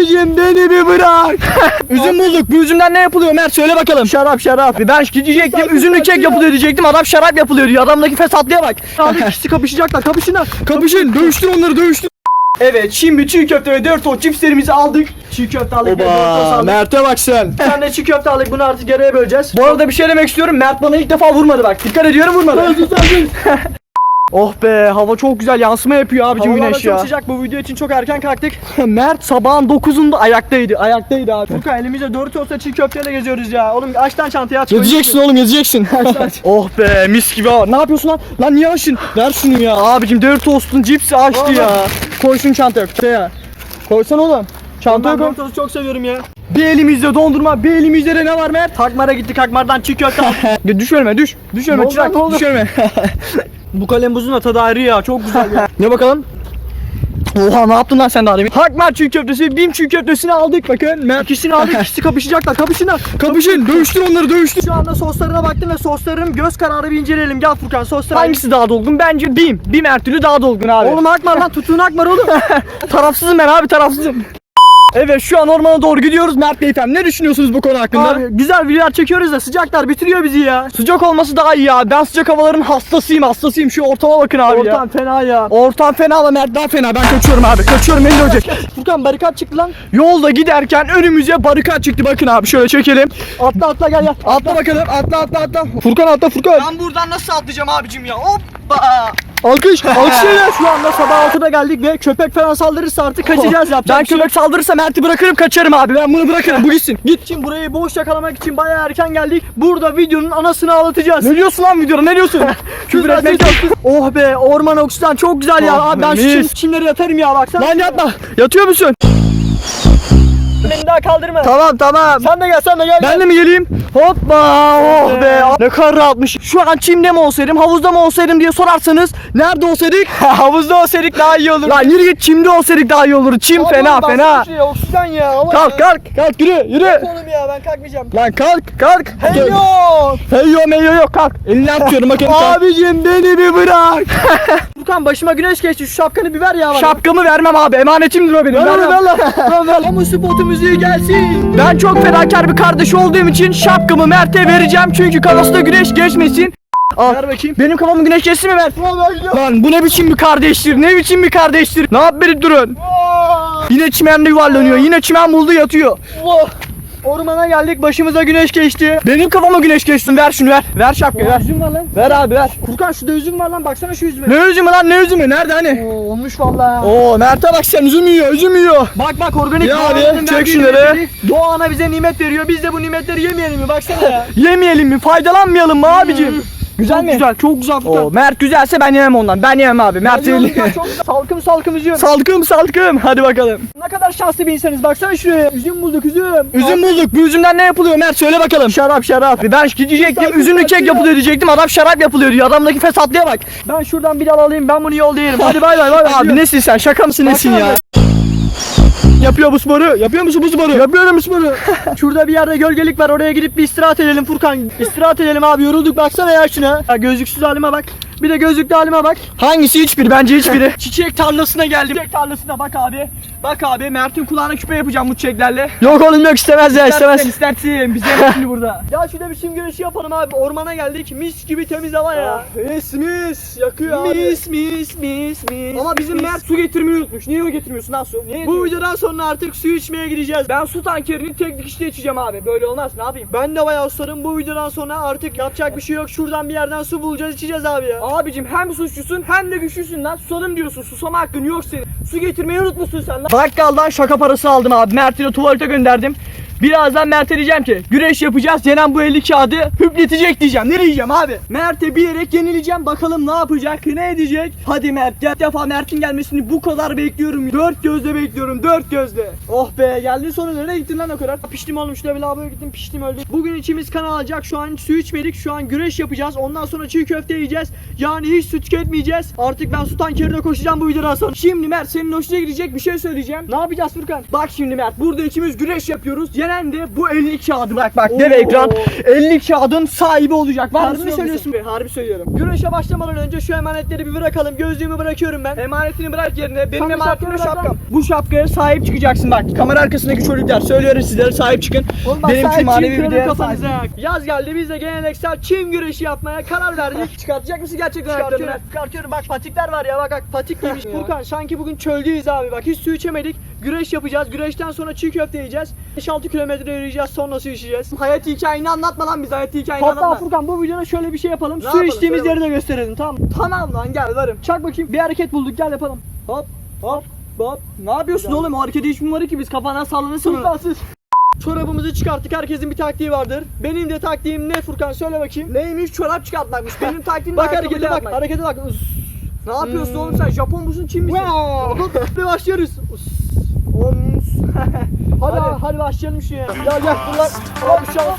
Abicim beni bir bırak. Üzüm bulduk. Bu üzümden ne yapılıyor Mert söyle bakalım. Şarap şarap. Ben diyecektim. Üzümlü kek yapılıyor diyecektim. Adam şarap yapılıyor diyor. Adamdaki fesatlığa bak. Abi ikisi kapışacaklar. Kapışınlar. Kapışın. Dövüştür onları dövüştür. Evet şimdi çiğ köfte ve 4 ot cipslerimizi aldık. Çiğ köfte aldık. ve dört tost Oba aldık. Mert'e bak sen. Bir tane de çiğ köfte aldık. Bunu artık yarıya böleceğiz. Bu arada bir şey demek istiyorum. Mert bana ilk defa vurmadı bak. Dikkat ediyorum vurmadı. Oh be hava çok güzel yansıma yapıyor abicim Havalar güneş çok ya. sıcak bu video için çok erken kalktık. Mert sabahın 9'unda ayaktaydı. Ayaktaydı abi. Furkan elimizde Doritos'la çiğ köfteyle geziyoruz ya. Oğlum aç lan çantayı aç. Gezeceksin oğlum gezeceksin. oh be mis gibi hava. Ne yapıyorsun lan? Lan niye açın? Ver şunu ya. Abicim Doritos'un cipsi açtı Oğlum. ya. Koy şunu çantaya. Şuraya. Koysana oğlum. Çantaya koy. Doritos'u çok seviyorum ya. Bir elimizde dondurma, bir elimizde de ne var Mert? Hakmar'a gittik, Hakmar'dan çiğ köfte aldık. Ya düş önüme, düş. Düş oldu çırak, düş önüme. Bu kalem buzun da tadı ayrı ya, çok güzel ya. ne bakalım? Oha ne yaptın lan sen daha demin? Hakmar çiğ köftesi, Bim çiğ köftesini aldık bakın. Mert ikisini aldık, ikisi kapışacaklar, kapışınlar. Kapışın dövüştür onları dövüştür. Şu anda soslarına baktım ve sosların göz kararı bir inceleyelim. Gel Furkan soslar hangisi daha dolgun? Bence Bim. Bim her türlü daha dolgun abi. Oğlum Akmar lan tuttuğun Akmar oğlum. tarafsızım ben abi tarafsızım. Evet şu an ormana doğru gidiyoruz Mert Beyefendi. Ne düşünüyorsunuz bu konu hakkında? Abi güzel videolar çekiyoruz da sıcaklar bitiriyor bizi ya. Sıcak olması daha iyi ya. Ben sıcak havaların hastasıyım hastasıyım. Şu ortama bakın abi ya. Ortam fena ya. Ortam fena ama Mert daha fena. Ben kaçıyorum abi. Kaçıyorum beni dövecek. Furkan barikat çıktı lan. Yolda giderken önümüze barikat çıktı. Bakın abi şöyle çekelim. Atla atla gel gel. Atla bakalım. Atla atla atla. Furkan atla Furkan. Ben buradan nasıl atlayacağım abicim ya? Hoppa. Alkış, alkışlayın. Şu anda sabah 6'da geldik ve köpek falan saldırırsa artık kaçacağız yapacak Ben köpek saldırırsa Mert'i bırakırım kaçarım abi. Ben bunu bırakırım. Bu gitsin. Git. Şimdi burayı boş yakalamak için bayağı erken geldik. Burada videonun anasını ağlatacağız. Ne diyorsun lan videoda? Ne diyorsun? Küfür etmek yok. Oh be orman oksijen çok güzel ya. Oh Abi ben be, şu çim, mis. çimlere yatarım ya baksana. Lan yatma. Yatıyor musun? Beni daha kaldırma. Tamam tamam. Sen de gel sen de gel. Ben de mi geleyim? Hoppa oh be. Ne kadar rahatmış. Şu an çimde mi olsaydım havuzda mı olsaydım diye sorarsanız nerede olsaydık? havuzda olsaydık daha iyi olur. Lan yürü git çimde olsaydık daha iyi olur. Çim fena fena. oksijen ya. Kalk kalk kalk yürü yürü. Oğlum ya ben kalkmayacağım. Lan kalk kalk. Hey yo. Heyo meyo yok kalk. Elini atıyorum bakın. Abicim beni bir bırak. Furkan başıma güneş geçti. Şu şapkanı bir ver ya bana. Şapkamı vermem abi. Emanetimdir o benim. Ver, Vermem. ver lan. Ver, ver. Kamu spotu müziği gelsin. Ben çok fedakar bir kardeş olduğum için şapkamı Mert'e vereceğim. Çünkü kafasına güneş geçmesin. Al. Ver bakayım. Benim kafamı güneş geçsin mi Mert? Lan bu ne biçim bir kardeştir? Ne biçim bir kardeştir? Ne yap beni durun? Yine çimende yuvarlanıyor. Yine çimen buldu yatıyor. Ormana geldik başımıza güneş geçti. Benim kafama güneş geçsin ver şunu ver. Ver şapkayı ver. Üzüm var lan. Ver abi ver. Furkan şurada üzüm var lan baksana şu üzüme. Ne üzümü lan ne üzümü? Nerede hani? Oo, olmuş vallahi. Oo Mert'e bak sen üzüm yiyor üzüm yiyor. Bak bak organik Ya abi, çek şunları. Doğa ana bize nimet veriyor. Biz de bu nimetleri yemeyelim mi? Baksana ya. Yemeyelim mi? Faydalanmayalım mı abicim? Güzel çok mi? güzel, çok güzel Furkan. Oo, Mert güzelse ben yemem ondan. Ben yemem abi. Mert Hadi oğlum değil. ya, çok güzel. Salkım salkım üzüm. salkım salkım. Hadi bakalım. Ne kadar şanslı bir insanız. Baksana şuraya. Üzüm bulduk üzüm. Üzüm bulduk. Bu üzümden ne yapılıyor Mert söyle bakalım. Şarap şarap. Ben diyecektim. Salkım, Üzümlü kek yapılıyor diyecektim. Adam şarap yapılıyor diyor. Adamdaki fesatlığa bak. Ben şuradan bir dal alayım. Ben bunu yollayayım. Hadi bay bay bay. Abi nesin sen? Şaka mısın nesin ya? Yapıyor bu sporu. Yapıyor musun bu sporu? Yapıyorum bu sporu. Şurada bir yerde gölgelik var. Oraya gidip bir istirahat edelim Furkan. İstirahat edelim abi. Yorulduk. Baksana ya şuna. Ya gözlüksüz halime bak. Bir de gözlüklü halime bak. Hangisi hiçbiri? Bence hiçbiri. Çiçek tarlasına geldim. Çiçek tarlasına bak abi. Bak abi Mert'in kulağına küpe yapacağım bu çiçeklerle. Yok oğlum yok istemez ya istemez. İstersin. Biz yemek şimdi burada. Ya şurada bir çim güneşi yapalım abi. Ormana geldik. Mis gibi temiz hava ya. Mis mis yakıyor Mis mis mis mis. Ama bizim mis. Mert su getirmeyi unutmuş. Niye o getirmiyorsun lan su? Niye bu videodan sonra artık su içmeye gideceğiz. Ben su tankerini tek dikişte içeceğim abi. Böyle olmaz. Ne yapayım? Ben de bayağı ustarım. Bu videodan sonra artık yapacak bir şey yok. Şuradan bir yerden su bulacağız içeceğiz abi ya. Abicim hem suçlusun hem de güçlüsün lan. Susadım diyorsun. Susama hakkın yok senin. Su getirmeyi unutmuşsun sen lan. Bakkaldan şaka parası aldım abi. Mert'i de tuvalete gönderdim. Birazdan Mert'e diyeceğim ki güreş yapacağız. Yenen bu 50 kağıdı hüpletecek diyeceğim. Ne diyeceğim abi? Mert'e bilerek yenileceğim. Bakalım ne yapacak? Ne edecek? Hadi Mert. Gel defa Mert'in gelmesini bu kadar bekliyorum. Dört gözle bekliyorum. Dört gözle. Oh be geldin sonra nereye gittin lan o kadar? Piştim oğlum şurada bir lavaboya gittim piştim öldüm. Bugün içimiz kan alacak. Şu an su içmedik. Şu an güreş yapacağız. Ondan sonra çiğ köfte yiyeceğiz. Yani hiç su tüketmeyeceğiz. Artık ben su tankerine koşacağım bu videodan sonra. Şimdi Mert senin hoşuna gidecek bir şey söyleyeceğim. Ne yapacağız Furkan? Bak şimdi Mert burada ikimiz güreş yapıyoruz. Yenen Yenen de bu 50 kağıdı bak bak dev ekran 50 kağıdın sahibi olacak. Var mi söylüyorsun? Harbi söylüyorum. Güreşe başlamadan önce şu emanetleri bir bırakalım. Gözlüğümü bırakıyorum ben. Emanetini bırak yerine. Benim emanetim şapkam. Bu şapkaya sahip çıkacaksın bak. Kamera arkasındaki çocuklar söylüyorum sizlere sahip çıkın. Oğlum bak, Benimki sahip manevi bir değer kafanıza. sahip. Yaz geldi biz de geleneksel çim güreşi yapmaya karar verdik. Çıkartacak mısın gerçekten ayaklarını? Çıkartıyorum bak patikler var ya bak bak patik giymiş. Furkan sanki bugün çöldeyiz abi bak hiç su içemedik. Güreş yapacağız. Güreşten sonra çiğ köfte yiyeceğiz. 5-6 kilometre yürüyeceğiz sonra su içeceğiz. Hayat hikayeni anlatma lan bize hayat hikayeni Hatta anlatma. Furkan bu videoda şöyle bir şey yapalım. Ne Su yapalım? içtiğimiz yeri de gösterelim tamam mı? Tamam lan gel varım. Çak bakayım. Bir hareket bulduk gel yapalım. Hop hop hop. Ne yapıyorsun oğlum? O hareketi hiç mi ki biz kafandan sallanırsın. Sultansız. Çorabımızı çıkarttık. Herkesin bir taktiği vardır. Benim de taktiğim ne Furkan söyle bakayım. Neymiş? Çorap çıkartmakmış. Benim taktiğim bak harekete bak. Harekete bak. Ne yapıyorsun Hmm. oğlum sen? Japon musun? Çin misin? Wow. Hadi başlıyoruz. Ons. hadi, hadi hadi başlayalım şu ya. Gel gel bunlar. Abi şu an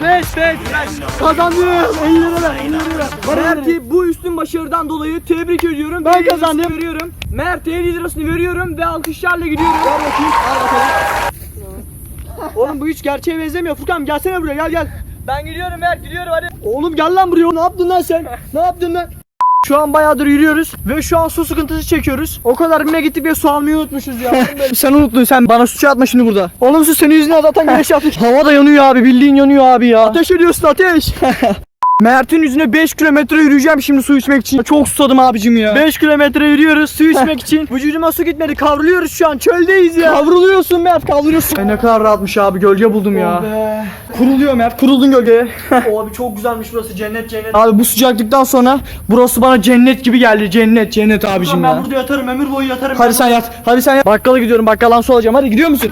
Pes pes Kazandım. 50 lira 50 lira. Mert'i bu üstün başarıdan dolayı tebrik ediyorum. Ben kazandım. veriyorum. Mert'e 50 lirasını veriyorum ve alkışlarla gidiyorum. Ver bakayım. Al bakalım. Oğlum bu hiç gerçeğe benzemiyor. Furkan gelsene buraya gel gel. Ben gidiyorum Mert gidiyorum hadi. Oğlum gel lan buraya. Ne yaptın lan sen? ne yaptın lan? Şu an bayağıdır yürüyoruz ve şu an su sıkıntısı çekiyoruz. O kadar bine gittik ve su almayı unutmuşuz ya. sen unuttun sen bana suçu atma şimdi burada. Oğlum su senin yüzünden zaten güneş yaptık. Hava da yanıyor abi bildiğin yanıyor abi ya. Ateş ediyorsun ateş. Mert'in yüzüne 5 kilometre yürüyeceğim şimdi su içmek için. Çok susadım abicim ya. 5 kilometre yürüyoruz su içmek için. Vücuduma su gitmedi. Kavruluyoruz şu an. Çöldeyiz ya. Kavruluyorsun Mert kavruluyorsun. Ay ne kadar rahatmış abi gölge buldum ya. Oh be. Kuruluyor Mert kuruldun gölgeye. O abi çok güzelmiş burası. Cennet cennet. abi bu sıcaklıktan sonra burası bana cennet gibi geldi. Cennet cennet abicim ben ya. burada yatarım. Ömür boyu yatarım. Hadi sen yat. Hadi sen yat. Bakkala gidiyorum. Bakkaldan su alacağım. Hadi gidiyor musun?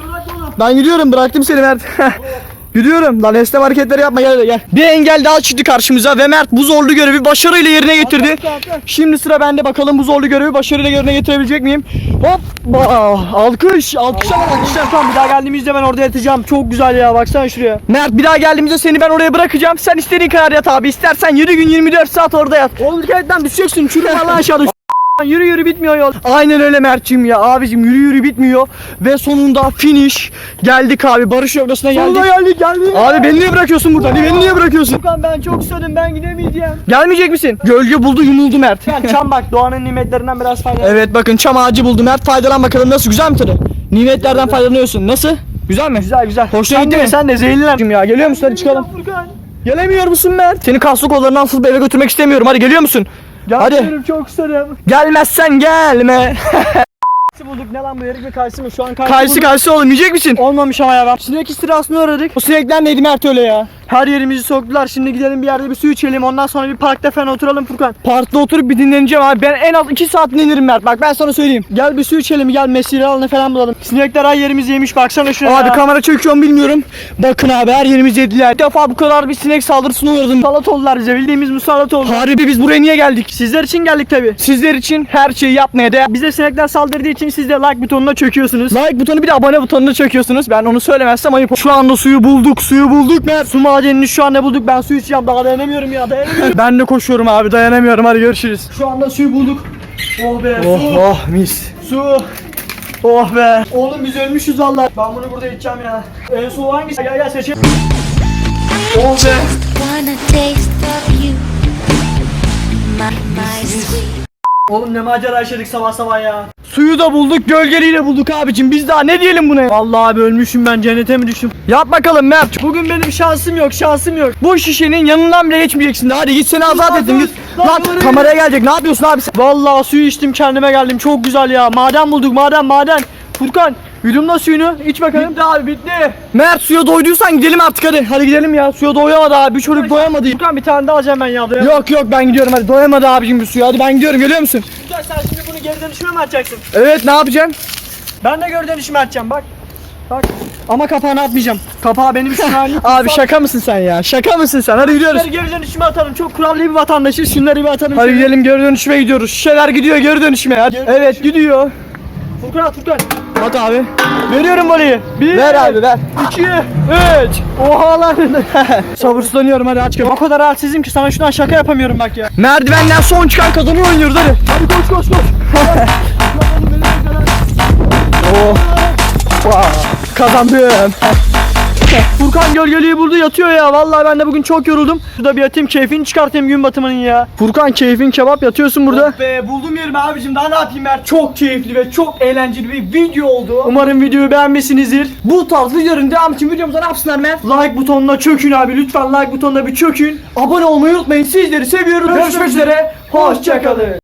Ben gidiyorum. Bıraktım seni Mert. Gidiyorum. Lan esnem hareketleri yapma. Gel gel. Bir engel daha çıktı karşımıza ve Mert bu zorlu görevi başarıyla yerine getirdi. Atla, atla, atla. Şimdi sıra bende. Bakalım bu zorlu görevi başarıyla yerine getirebilecek miyim? Hop. Ba- Alkış. Alkışlar alkışlar. Tamam bir daha geldiğimizde ben orada yatacağım. Çok güzel ya. Baksana şuraya. Mert bir daha geldiğimizde seni ben oraya bırakacağım. Sen istediğin kadar yat abi. İstersen 7 gün 24 saat orada yat. Oğlum dikkat et lan düşeceksin. Çürüme lan aşağıda. Yürü yürü bitmiyor yol. Aynen öyle Mert'cim ya. Abicim yürü yürü bitmiyor. Ve sonunda finish. Geldik abi. Barış noktasına geldik. Sonunda geldik geldik. Abi beni niye bırakıyorsun burada? Beni niye bırakıyorsun? Furkan ben çok susadım. Ben gidemeyeceğim. Gelmeyecek misin? Gölge buldu yumuldu Mert. Yani çam bak doğanın nimetlerinden biraz faydalan. evet bakın çam ağacı buldu Mert. Faydalan bakalım nasıl güzel mi tadı? Nimetlerden faydalanıyorsun. Nasıl? Güzel mi? Güzel güzel. Hoşuna gitti mi? Sen de zehirlen. ya geliyor musun? Hadi çıkalım. Furkan. Gelemiyor musun Mert? Seni kaslı kollarından asılıp eve götürmek istemiyorum. Hadi geliyor musun? Hadi. Gelmiyorum, çok susadım. Gelmezsen gelme. Kayısı bulduk. Ne lan bu mi kayısı mı? Şu an kayısı Kayısı bulduk. kayısı oğlum yiyecek misin? Olmamış ama ya ben. Sinek istirasını uğradık. O sinekler neydi Mert öyle ya? Her yerimizi soktular. Şimdi gidelim bir yerde bir su içelim. Ondan sonra bir parkta falan oturalım Furkan. Parkta oturup bir dinleneceğim abi. Ben en az 2 saat dinlenirim Mert. Bak ben sana söyleyeyim. Gel bir su içelim. Gel mesire alanı falan bulalım. Sinekler her yerimizi yemiş. Baksana şuna Abi ya. kamera çekiyorum bilmiyorum. Bakın abi her yerimizi yediler. Bir defa bu kadar bir sinek saldırısına uğradım. Salat oldular bize. Bildiğimiz musallat oldu. Harbi biz buraya niye geldik? Sizler için geldik tabi. Sizler için her şeyi yapmaya değer. Bize sinekler saldırdığı için siz de like butonuna çöküyorsunuz. Like butonu bir de abone butonuna çöküyorsunuz. Ben onu söylemezsem ayıp. Şu anda suyu bulduk, suyu bulduk Mert. Su madenini şu anda bulduk. Ben su içeceğim. Daha dayanamıyorum ya. Dayanamıyorum. Ben de koşuyorum abi dayanamıyorum. Hadi görüşürüz. şu anda suyu bulduk. Oh be Oh su. oh mis. Su. Oh be. Oğlum biz ölmüşüz valla. Ben bunu burada içeceğim ya. En soğuk hangisi? Gel gel seçelim. Oh be. Oğlum ne macera yaşadık sabah sabah ya. Suyu da bulduk, gölgeliği de bulduk abicim. Biz daha ne diyelim buna? Vallahi abi ölmüşüm ben cennete mi düştüm? Yap bakalım Mert. Bugün benim şansım yok şansım yok. Bu şişenin yanından bile geçmeyeceksin. Hadi git seni azat ettim. Git. lan Lan kameraya gelecek. Ne yapıyorsun abi sen? Vallahi suyu içtim kendime geldim çok güzel ya. Maden bulduk maden maden. Furkan yudum da suyunu iç bakalım. Bitti abi bitti. Mert suya doyduysan gidelim artık hadi. Hadi gidelim ya. Suya doyamadı abi. Bir çocuk doyamadı. Furkan bir tane daha alacağım ben ya. Yok. Yok yok ben gidiyorum hadi. Doyamadı abicim bir suya. Hadi ben gidiyorum. Geliyor musun? Furkan sen şimdi bunu geri dönüşüme mi atacaksın? Evet ne yapacaksın? Ben de geri dönüşüme atacağım bak. Bak. Ama kapağını atmayacağım. Kapağı benim için halim. Abi şaka mısın sen ya? Şaka mısın sen? Hadi gidiyoruz. Şunları geri dönüşüme atarım. Çok kurallı bir vatandaşız. Şunları bir atarım. Hadi şöyle. gidelim geri dönüşüme gidiyoruz. Şişeler gidiyor geri dönüşüme. Hadi. Geri Evet gidiyor. Furkan at Furkan. At abi. Veriyorum voleyi. Bir. Ver abi ver. İki. Üç. Oha lan. Sabırsızlanıyorum hadi aç kapıyı. o kadar halsizim ki sana şuradan şaka yapamıyorum bak ya. Merdivenden son çıkan kadını oynuyoruz hadi. Hadi koş koş koş. Oh. Vay, Kazandım. Furkan gölgeliği buldu yatıyor ya. Vallahi ben de bugün çok yoruldum. Şurada bir yatayım keyfini çıkartayım gün batımının ya. Furkan keyfin kebap yatıyorsun burada. Oh be buldum yerimi abicim daha ne yapayım ben çok keyifli ve çok eğlenceli bir video oldu Umarım videoyu beğenmişsinizdir. Bu tarz videoların devamı için videomuza ne yapsınlar Mert? Like butonuna çökün abi lütfen like butonuna bir çökün. Abone olmayı unutmayın sizleri seviyoruz Görüşmek üzere. Hoşçakalın